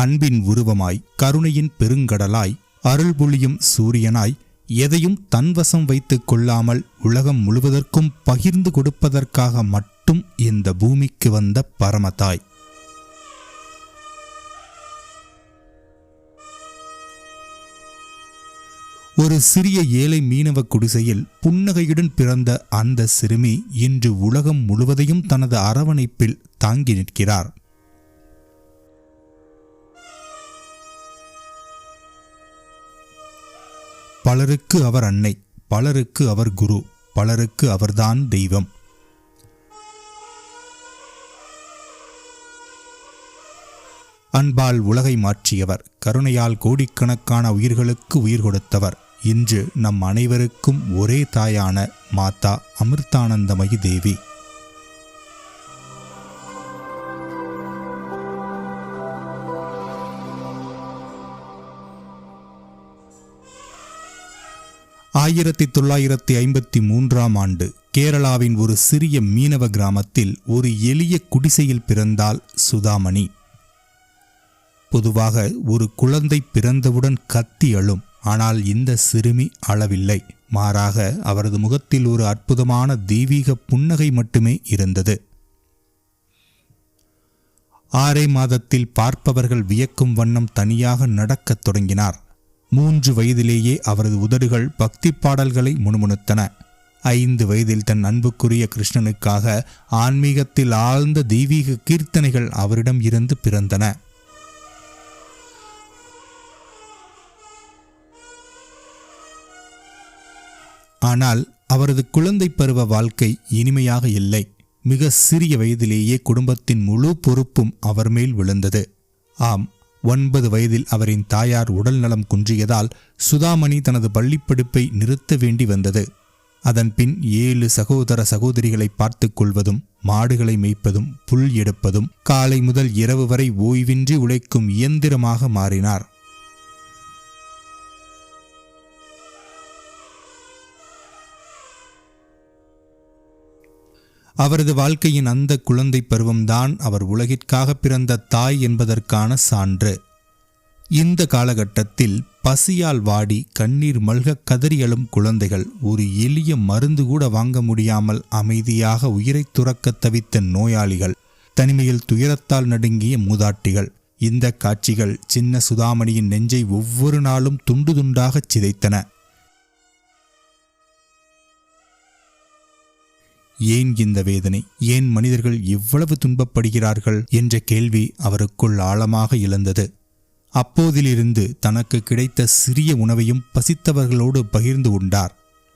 அன்பின் உருவமாய் கருணையின் பெருங்கடலாய் அருள்பொழியும் சூரியனாய் எதையும் தன்வசம் வைத்துக் கொள்ளாமல் உலகம் முழுவதற்கும் பகிர்ந்து கொடுப்பதற்காக மட்டும் இந்த பூமிக்கு வந்த பரமதாய். ஒரு சிறிய ஏழை மீனவ குடிசையில் புன்னகையுடன் பிறந்த அந்த சிறுமி இன்று உலகம் முழுவதையும் தனது அரவணைப்பில் தாங்கி நிற்கிறார். பலருக்கு அவர் அன்னை பலருக்கு அவர் குரு பலருக்கு அவர்தான் தெய்வம். அன்பால் உலகை மாற்றியவர் கருணையால் கோடிக்கணக்கான உயிர்களுக்கு உயிர் கொடுத்தவர். இன்று நம் அனைவருக்கும் ஒரே தாயான மாதா அமிர்தானந்தமயி தேவி. ஆயிரத்தி தொள்ளாயிரத்தி ஐம்பத்தி மூன்றாம் ஆண்டு கேரளாவின் ஒரு சிறிய மீனவ கிராமத்தில் ஒரு எளிய குடிசையில் பிறந்தால் சுதாமணி. பொதுவாக ஒரு குழந்தை பிறந்தவுடன் கத்தி அழும் ஆனால் இந்த சிறுமி அளவில்லை மாறாக அவரது முகத்தில் ஒரு அற்புதமான தெய்வீக புன்னகை மட்டுமே இருந்தது. ஆறே மாதத்தில் பார்ப்பவர்கள் வியக்கும் வண்ணம் தனியாக நடக்கத் தொடங்கினார். மூன்று வயதிலேயே அவரது உதடுகள் பக்தி பாடல்களை முணுமுணுத்தன. ஐந்து வயதில் தன் அன்புக்குரிய கிருஷ்ணனுக்காக ஆன்மீகத்தில் ஆழ்ந்த தெய்வீக கீர்த்தனைகள் அவரிடம் இருந்து பிறந்தன. ஆனால் அவரது குழந்தை பருவ வாழ்க்கை இனிமையாக இல்லை. மிக சிறிய வயதிலேயே குடும்பத்தின் முழு பொறுப்பும் அவர் மேல் விழுந்தது. ஆம் ஒன்பது வயதில் அவரின் தாயார் உடல் நலம் குன்றியதால் சுதாமணி தனது பள்ளிப்படிப்பை நிறுத்த வேண்டி வந்தது. அதன்பின் ஏழு சகோதர சகோதரிகளை பார்த்து கொள்வதும் மாடுகளை மேய்ப்பதும் புல் எடுப்பதும் காலை முதல் இரவு வரை ஓய்வின்றி உழைக்கும் இயந்திரமாக மாறினார். அவரது வாழ்க்கையின் அந்த குழந்தை பருவம்தான் அவர் உலகிற்காக பிறந்த தாய் என்பதற்கான சான்று. இந்த காலகட்டத்தில் பசியால் வாடி கண்ணீர் மல்க கதறி அழும் குழந்தைகள் ஒரு எளிய மருந்து கூட வாங்க முடியாமல் அமைதியாக உயிரை துறக்க தவித்த நோயாளிகள் தனிமையில் துயரத்தால் நடுங்கிய மூதாட்டிகள். இந்த காட்சிகள் சின்ன சுதாமணியின் நெஞ்சை ஒவ்வொரு நாளும் துண்டு துண்டாகச் சிதைத்தன. ஏன் இந்த வேதனை? ஏன் மனிதர்கள் இவ்வளவு துன்பப்படுகிறார்கள்? என்ற கேள்வி அவருக்குள் ஆழமாக எழுந்தது. அப்போதிலிருந்து தனக்கு கிடைத்த சிறிய உணவையும் பசித்தவர்களோடு பகிர்ந்து உண்டார்.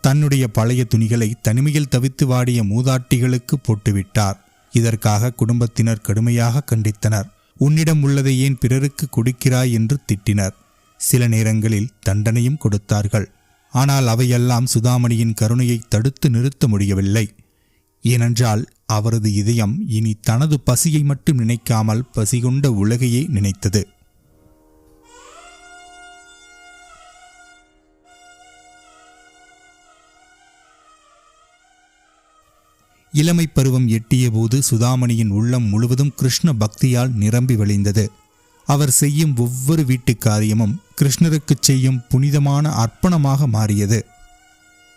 தன்னுடைய பழைய துணிகளை தனிமையில் தவித்து வாடிய மூதாட்டிகளுக்கு போட்டுவிட்டார். இதற்காக குடும்பத்தினர் கடுமையாக கண்டித்தனர். உன்னிடம் உள்ளதை ஏன் பிறருக்கு கொடுக்கிறாய் என்று திட்டினர். சில நேரங்களில் தண்டனையும் கொடுத்தார்கள். ஆனால் அவையெல்லாம் சுதாமணியின் கருணையை தடுத்து நிறுத்த முடியவில்லை. ஏனென்றால் அவரது இதயம் இனி தனது பசியை மட்டும் நினைக்காமல் பசிகொண்ட உலகையே நினைத்தது. இளமை பருவம் எட்டியபோது சுதாமணியின் உள்ளம் முழுவதும் கிருஷ்ண பக்தியால் நிரம்பி வழிந்தது. அவர் செய்யும் ஒவ்வொரு வீட்டு காரியமும் கிருஷ்ணருக்குச் செய்யும் புனிதமான அர்ப்பணமாக மாறியது.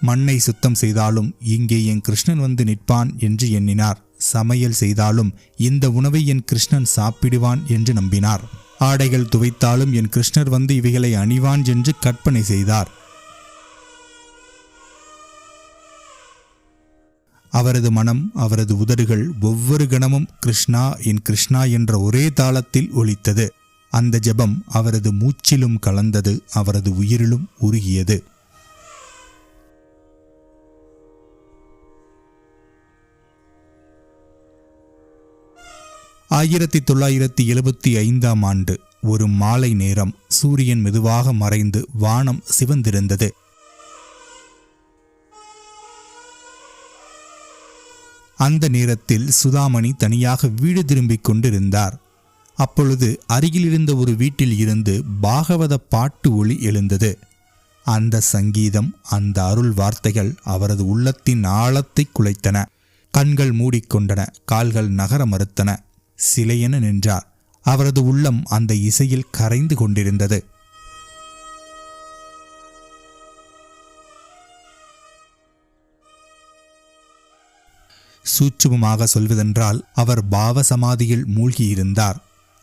மண்ணை சுத்தம் செய்தாலும் இங்கே என் கிருஷ்ணன் வந்து நிற்பான் என்று எண்ணினார். சமையல் செய்தாலும் இந்த உணவை என் கிருஷ்ணன் சாப்பிடுவான் என்று நம்பினார். ஆடைகள் துவைத்தாலும் என் கிருஷ்ணர் வந்து இவைகளை அணிவான் என்று கற்பனை செய்தார். அவரது மனம் அவரது உதடுகள் ஒவ்வொரு கணமும் கிருஷ்ணா என் கிருஷ்ணா என்ற ஒரே தாளத்தில் ஒலித்தது. அந்த ஜெபம் அவரது மூச்சிலும் கலந்தது அவரது உயிரிலும் உருகியது. ஆயிரத்தி தொள்ளாயிரத்தி எழுபத்தி ஐந்தாம் ஆண்டு ஒரு மாலை நேரம் சூரியன் மெதுவாக மறைந்து வானம் சிவந்திருந்தது. அந்த நேரத்தில் சுதாமணி தனியாக வீடு திரும்பிக் கொண்டிருந்தார். அப்பொழுது அருகிலிருந்த ஒரு வீட்டில் இருந்து பாகவத பாட்டு ஒளி எழுந்தது. அந்த சங்கீதம் அந்த அருள் வார்த்தைகள் அவரது உள்ளத்தின் ஆழத்தை குலைத்தன. கண்கள் மூடிக்கொண்டன கால்கள் நகர மறுத்தன. சிலையென நின்றார். அவரது உள்ளம் அந்த இசையில் கரைந்து கொண்டிருந்தது. சூட்சுமமாக சொல்வதென்றால் அவர் பாவ சமாதியில் மூழ்கியிருந்தார்.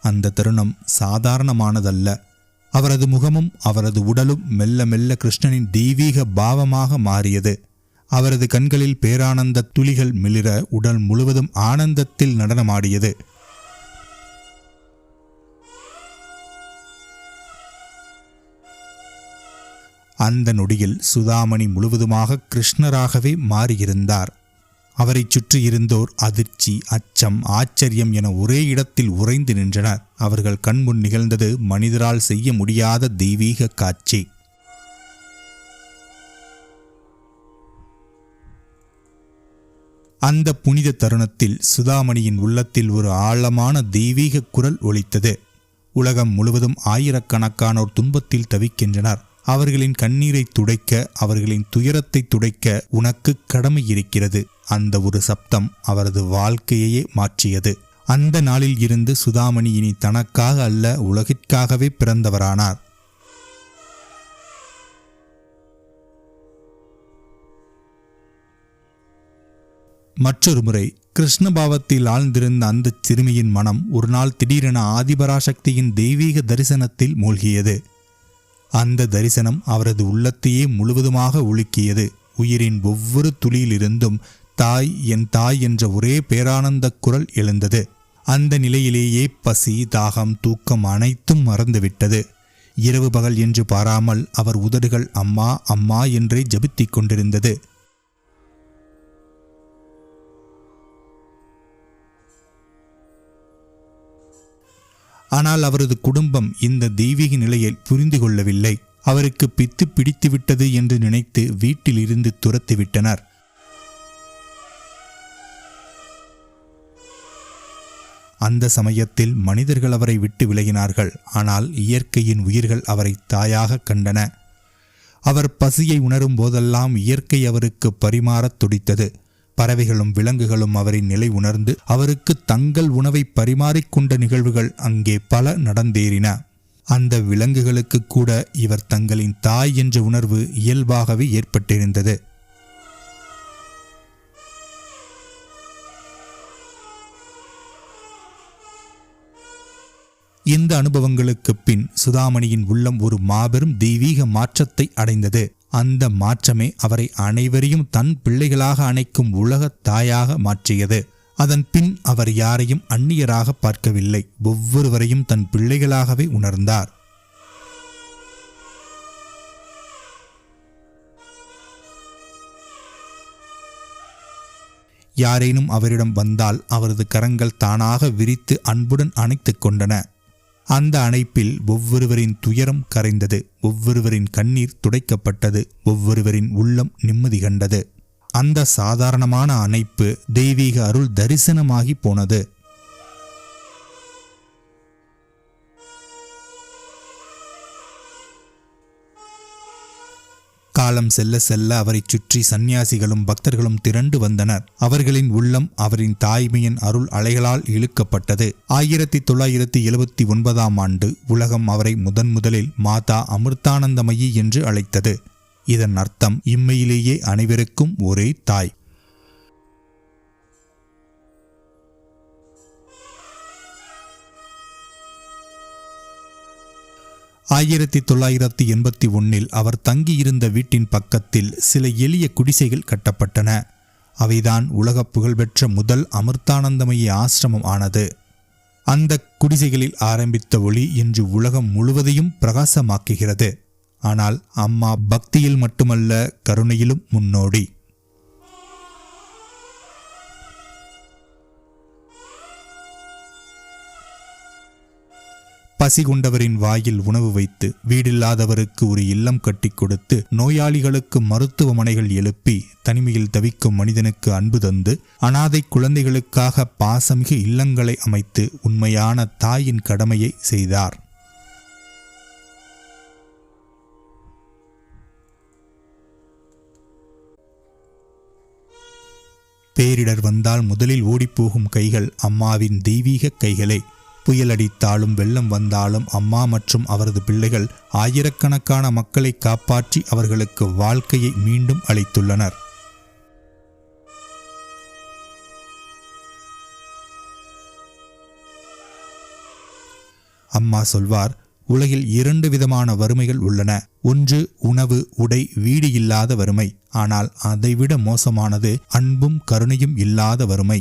அந்த தருணம் சாதாரணமானதல்ல. அவரது முகமும் அவரது உடலும் மெல்ல மெல்ல கிருஷ்ணனின் தெய்வீக பாவமாக மாறியது. அவரது கண்களில் பேரானந்த துளிகள் மிளிர உடல் முழுவதும் ஆனந்தத்தில் நடனமாடியது. அந்த நொடியில் சுதாமணி முழுவதுமாக கிருஷ்ணராகவே மாறியிருந்தார். அவரைச் சுற்றியிருந்தோர் அதிர்ச்சி அச்சம் ஆச்சரியம் என ஒரே இடத்தில் உறைந்து நின்றனர். அவர்கள் கண்முன் நிகழ்ந்தது மனிதரால் செய்ய முடியாத தெய்வீக காட்சி. அந்த புனித தருணத்தில் சுதாமணியின் உள்ளத்தில் ஒரு ஆழமான தெய்வீக குரல் ஒலித்தது. உலகம் முழுவதும் ஆயிரக்கணக்கானோர் துன்பத்தில் தவிக்கின்றனர். அவர்களின் கண்ணீரை துடைக்க அவர்களின் துயரத்தை துடைக்க உனக்கு கடமை இருக்கிறது. அந்த ஒரு சப்தம் அவரது வாழ்க்கையையே மாற்றியது. அந்த நாளில் இருந்து சுதாமணி இனி தனக்காக அல்ல உலகிற்காகவே பிறந்தவரானார். மற்றொரு முறை கிருஷ்ணபாவத்தில் ஆழ்ந்திருந்த அந்த சிறுமியின் மனம் ஒரு நாள் திடீரென ஆதிபராசக்தியின் தெய்வீக தரிசனத்தில் மூழ்கியது. அந்த தரிசனம் அவரது உள்ளத்தையே முழுவதுமாக உலுக்கியது. உயிரின் ஒவ்வொரு துளியிலிருந்தும் தாய் என் தாய் என்ற ஒரே பேரானந்த குரல் எழுந்தது. அந்த நிலையிலேயே பசி தாகம் தூக்கம் அனைத்தும் மறந்துவிட்டது. இரவு பகல் என்று பாராமல் அவர் உதடுகள் அம்மா அம்மா என்றே ஜபித்திக் கொண்டிருந்தது. ஆனால் அவரது குடும்பம் இந்த தெய்வீக நிலையை புரிந்து கொள்ளவில்லை. அவருக்கு பித்து பிடித்துவிட்டது என்று நினைத்து வீட்டிலிருந்து துரத்திவிட்டனர் அந்த சமயத்தில் மனிதர்கள் அவரை விட்டு விலகினார்கள். ஆனால் இயற்கையின் உயிர்கள் அவரை தாயாக கண்டன. அவர் பசியை உணரும் போதெல்லாம் இயற்கை அவருக்கு பரிமாறத் துடித்தது. பறவைகளும் விலங்குகளும் அவரின் நிலை உணர்ந்து அவருக்கு தங்கள் உணவை பரிமாறிக்கொண்ட நிகழ்வுகள் அங்கே பல நடந்தேறின. அந்த விலங்குகளுக்கு கூட இவர் தங்களின் தாய் என்ற உணர்வு இயல்பாகவே ஏற்பட்டிருந்தது. இந்த அனுபவங்களுக்கு பின் சுதாமணியின் உள்ளம் ஒரு மாபெரும் தெய்வீக மாற்றத்தை அடைந்தது. அந்த மாற்றமே அவரை அனைவரையும் தன் பிள்ளைகளாக அணைக்கும் உலகத் தாயாக மாற்றியது. அதன் பின் அவர் யாரையும் அந்நியராக பார்க்கவில்லை. ஒவ்வொருவரையும் தன் பிள்ளைகளாகவே உணர்ந்தார். யாரேனும் அவரிடம் வந்தால் அவரது கரங்கள் தானாக விரித்து அன்புடன் அணைத்துக் கொண்டன. அந்த அணைப்பில் ஒவ்வொருவரின் துயரம் கரைந்தது ஒவ்வொருவரின் கண்ணீர் துடைக்கப்பட்டது ஒவ்வொருவரின் உள்ளம் நிம்மதி கண்டது. அந்த சாதாரணமான அணைப்பு தெய்வீக அருள் தரிசனமாகி போனது. காலம் செல்ல செல்ல அவரைச் சுற்றி சந்நியாசிகளும் பக்தர்களும் திரண்டு வந்தனர். அவர்களின் உள்ளம் அவரின் தாய்மையின் அருள் அலைகளால் இழுக்கப்பட்டது. ஆயிரத்தி தொள்ளாயிரத்தி எழுபத்தி ஒன்பதாம் ஆண்டு உலகம் அவரை முதன் முதலில் மாதா அமிர்தானந்தமயி என்று அழைத்தது. இதன் அர்த்தம் இம்மையிலேயே அனைவருக்கும் ஒரே தாய். ஆயிரத்தி தொள்ளாயிரத்தி எண்பத்தி ஒன்னில் அவர் தங்கியிருந்த வீட்டின் பக்கத்தில் சில எளிய குடிசைகள் கட்டப்பட்டன. அவைதான் உலக புகழ்பெற்ற முதல் அமிர்தானந்தமய ஆசிரமம் ஆனது. அந்த குடிசைகளில் ஆரம்பித்த ஒளி இன்று உலகம் முழுவதையும் பிரகாசமாக்குகிறது. ஆனால் அம்மா பக்தியில் மட்டுமல்ல கருணையிலும் முன்னோடி. பசி கொண்டவரின் வாயில் உணவு வைத்து வீடில்லாதவருக்கு ஒரு இல்லம் கட்டி கொடுத்து நோயாளிகளுக்கு மருத்துவமனைகள் எழுப்பி தனிமையில் தவிக்கும் மனிதனுக்கு அன்பு தந்து அனாதை குழந்தைகளுக்காக பாசமிகு இல்லங்களை அமைத்து உண்மையான தாயின் கடமையை செய்தார். பேரிடர் வந்தால் முதலில் ஓடிப்போகும் கைகள் அம்மாவின் தெய்வீக கைகளே. புயல் அடித்தாலும் வெள்ளம் வந்தாலும் அம்மா மற்றும் அவரது பிள்ளைகள் ஆயிரக்கணக்கான மக்களை காப்பாற்றி அவர்களுக்கு வாழ்க்கையை மீண்டும் அளித்துள்ளனர். அம்மா சொல்வார் உலகில் இரண்டு விதமான வறுமைகள் உள்ளன. ஒன்று உணவு உடை வீடு இல்லாத வறுமை. ஆனால் அதைவிட மோசமானது அன்பும் கருணையும் இல்லாத வறுமை.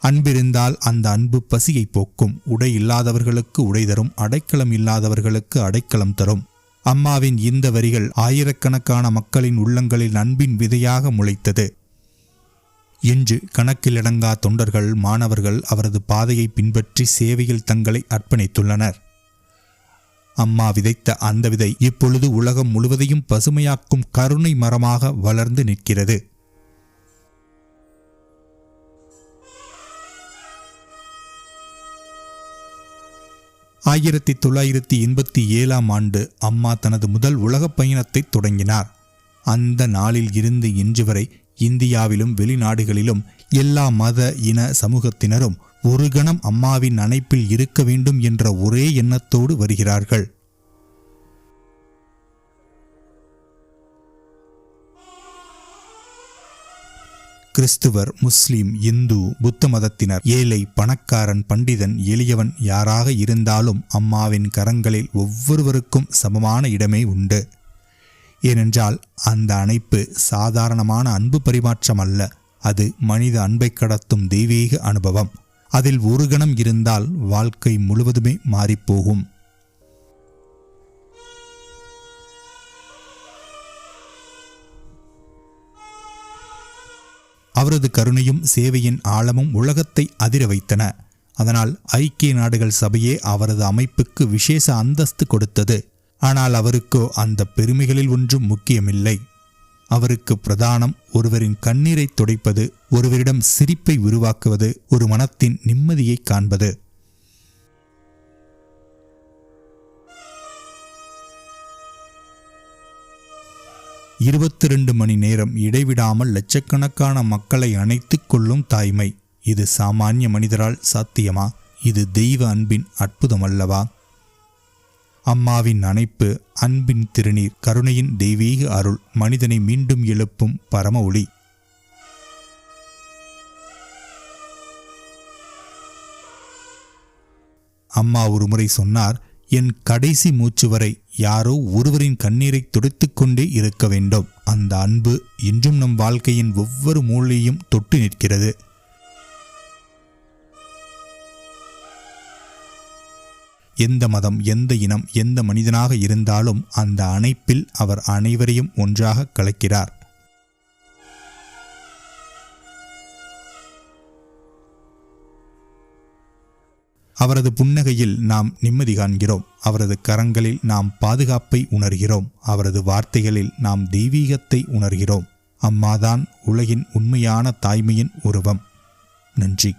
அன்பிருந்தால் அந்த அன்பு பசியை போக்கும். உடை இல்லாதவர்களுக்கு உடை தரும். அடைக்கலம் இல்லாதவர்களுக்கு அடைக்கலம் தரும். அம்மாவின் இந்த வரிகள் ஆயிரக்கணக்கான மக்களின் உள்ளங்களில் அன்பின் விதையாக முளைத்தது. இன்று கணக்கிலடங்கா தொண்டர்கள் மாணவர்கள் அவரது பாதையை பின்பற்றி சேவையில் தங்களை அர்ப்பணித்துள்ளனர். அம்மா விதைத்த அந்த விதை இப்பொழுது உலகம் முழுவதையும் பசுமையாக்கும் கருணை மரமாக வளர்ந்து நிற்கிறது. ஆயிரத்தி தொள்ளாயிரத்தி எண்பத்தி ஏழாம் ஆண்டு அம்மா தனது முதல் உலகப் பயணத்தை தொடங்கினார். அந்த நாளில் இருந்து இன்று வரை இந்தியாவிலும் வெளிநாடுகளிலும் எல்லா மத இன சமூகத்தினரும் ஒரு கணம் அம்மாவின் அணைப்பில் இருக்க வேண்டும் என்ற ஒரே எண்ணத்தோடு வருகிறார்கள். கிறிஸ்துவர் முஸ்லிம் இந்து புத்த மதத்தினர் ஏழை பணக்காரன் பண்டிதன் எளியவன் யாராக இருந்தாலும் அம்மாவின் கரங்களில் ஒவ்வொருவருக்கும் சமமான இடமே உண்டு. ஏனென்றால் அந்த அணைப்பு சாதாரணமான அன்பு பரிமாற்றம் அல்ல அது மனித அன்பை கடத்தும் தெய்வீக அனுபவம். அதில் ஒரு கணம் இருந்தால் வாழ்க்கை முழுவதுமே மாறிப்போகும். அவரது கருணையும் சேவையின் ஆழமும் உலகத்தை அதிர வைத்தன. அதனால் ஐக்கிய நாடுகள் சபையே அவரது அமைப்புக்கு விசேஷ அந்தஸ்து கொடுத்தது. ஆனால் அவருக்கோ அந்த பெருமைகளில் ஒன்றும் முக்கியமில்லை. அவருக்கு பிரதானம் ஒருவரின் கண்ணீரை துடைப்பது ஒருவரிடம் சிரிப்பை உருவாக்குவது ஒரு மனத்தின் நிம்மதியை காண்பது. இருபத்தி ரெண்டு மணி நேரம் இடைவிடாமல் லட்சக்கணக்கான மக்களை அணைத்துக் கொள்ளும் தாய்மை. இது சாமானிய மனிதரால் சாத்தியமா? இது தெய்வ அன்பின் அற்புதம் அல்லவா அம்மாவின் அணைப்பு அன்பின் திருநீர் கருணையின் தெய்வீக அருள் மனிதனை மீண்டும் எழுப்பும் பரம ஒளி. அம்மா ஒருமுறை சொன்னார் என் கடைசி மூச்சு வரை யாரோ ஒருவரின் கண்ணீரை துடைத்துக்கொண்டே இருக்க வேண்டும். அந்த அன்பு இன்றும் நம் வாழ்க்கையின் ஒவ்வொரு மூலையும் தொட்டு நிற்கிறது. எந்த மதம் எந்த இனம் எந்த மனிதனாக இருந்தாலும் அந்த அணைப்பில் அவர் அனைவரையும் ஒன்றாக கலக்கிறார். அவரது புன்னகையில் நாம் நிம்மதி காண்கிறோம். அவரது கரங்களில் நாம் பாதுகாப்பை உணர்கிறோம். அவரது வார்த்தைகளில் நாம் தெய்வீகத்தை உணர்கிறோம். அம்மாதான் உலகின் உண்மையான தாய்மையின் உருவம். நன்றி.